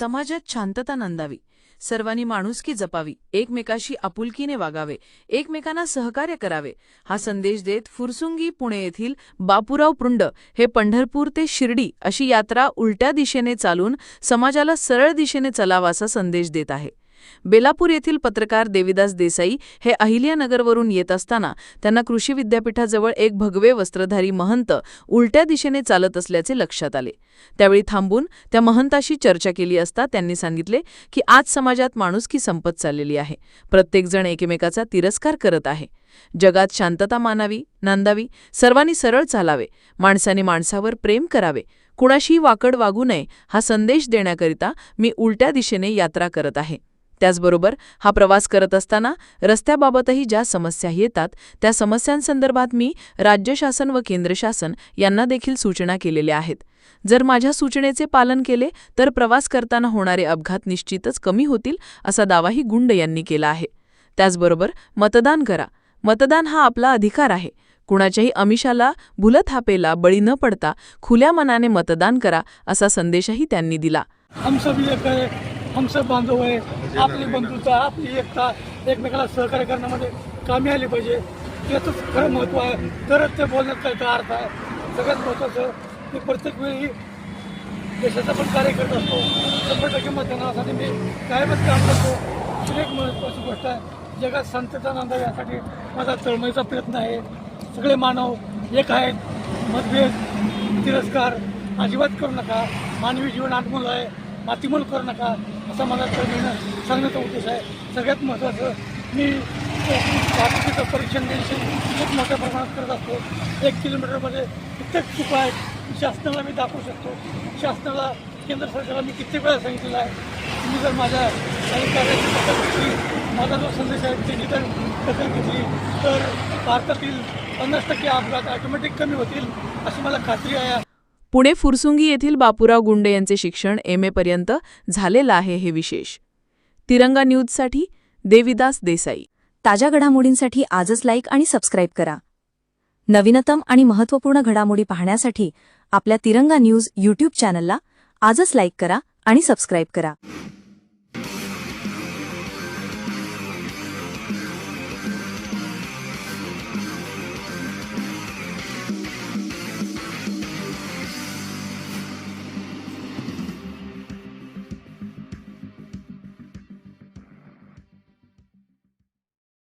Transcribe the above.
समाजात शांतता नंदावी. सर्वांनी माणुसकी जपावी. एकमेकाशी आपुलकीने वागावे. एकमेकांना सहकार्य करावे. हा संदेश देत फुरसुंगी पुणे येथील बापूराव पृंड हे पंढरपूर ते शिर्डी अशी यात्रा उलट्या दिशेने चालून समाजाला सरळ दिशेने चलावा असा संदेश देत आहे. बेलापूर येथील पत्रकार देविदास देसाई हे अहिल्यानगरवरून येत असताना त्यांना कृषी विद्यापीठाजवळ एक भगवे वस्त्रधारी महंत उलट्या दिशेने चालत असल्याचे लक्षात आले. त्यावेळी थांबून त्या महंताशी चर्चा केली असता त्यांनी सांगितले की आज समाजात माणुसकी संपत चाललेली आहे. प्रत्येकजण एकमेकाचा तिरस्कार करत आहे. जगात शांतता मानावी नांदावी सर्वांनी सरळ चालावे माणसाने माणसावर प्रेम करावे. कुणाशीही वाकड वागू नये हा संदेश देण्याकरिता मी उलट्या दिशेने यात्रा करत आहे. त्याचबरोबर हा प्रवास करत असताना रस्त्याबाबतही ज्या समस्या येतात त्या समस्यांसंदर्भात मी राज्य शासन व केंद्र शासन यांना देखील सूचना केलेल्या आहेत. जर माझ्या सूचनेचे पालन केले तर प्रवास करताना होणारे अपघात निश्चितच कमी होतील असा दावाही गुंड यांनी केला आहे. त्याचबरोबर मतदान करा. मतदान हा आपला अधिकार आहे. कुणाच्याही अमिषाला भुलथापेला बळी न पडता खुल्या मनाने मतदान करा असा संदेशही त्यांनी दिला. हम सब हम सब बांधव आहे आपली बंधुता आपली एकता एकमेकाला सहकार्य करण्यामध्ये कामी आली पाहिजे. त्याचंच खरं महत्त्व आहे. तरच ते बोलण्यात काय काय अर्थ आहे. सगळ्यात महत्त्वाचं मी प्रत्येक वेळी देशाचं पण कार्य करत असतो. शंभर टक्के मतदानासाठी मी कायमच काम करतो. ही एक महत्त्वाची गोष्ट आहे जगात शांतता नांदा यासाठी माझा तळमळीचा प्रयत्न आहे. सगळे मानव एक आहेत. मतभेद तिरस्कार अजिबात करू नका. मानवी जीवन अनमोल आहे. मातीमोल करू नका असा मला तळमळीनं सांगण्याचा उद्देश आहे. सगळ्यात महत्त्वाचं मी वाहतुकीचं परीक्षण निरीक्षण खूप मोठ्या प्रमाणात करत असतो. एक किलोमीटरमध्ये कित्येक चुका आहेत शासनाला मी दाखवू शकतो. शासनाला केंद्र सरकारला मी कित्येक वेळा सांगितलेलं आहे. तुम्ही जर माझ्या काही कार्याची दखल घेतली माझा जो संदेश आहे त्याची जर दखल घेतली तर भारतातील पन्नास टक्के अपघात ऑटोमॅटिक कमी होतील अशी मला खात्री आहे. पुणे फुरसुंगी येथील बापूराव गुंडे यांचे शिक्षण एम पर्यंत झालेलं आहे हे विशेष. तिरंगा न्यूजसाठी देविदास देसाई. ताज्या घडामोडींसाठी आजच लाईक आणि सबस्क्राईब करा. नवीनतम आणि महत्त्वपूर्ण घडामोडी पाहण्यासाठी आपल्या तिरंगा न्यूज यूट्यूब चॅनलला आजच लाईक करा आणि सबस्क्राईब करा.